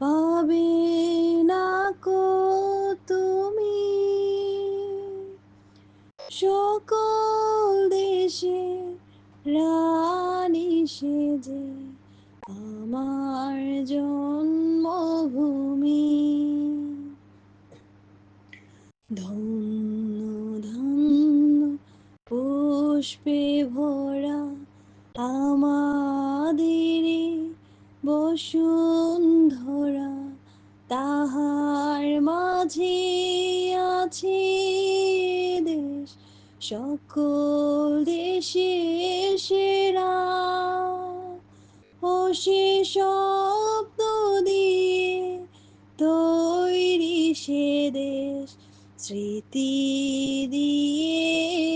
পাবে না কো তুমি? সকল দেশে রানী সেজে আমার জন্মভূমি। ধন্য ধন্য পুষ্পে ভরা বসুন্ধরা, তাহার মাঝে আছে দেশ, সকল দেশে সেরা। ও সে শব্দ দিয়ে তৈরি সে দেশ, স্মৃতি দিয়ে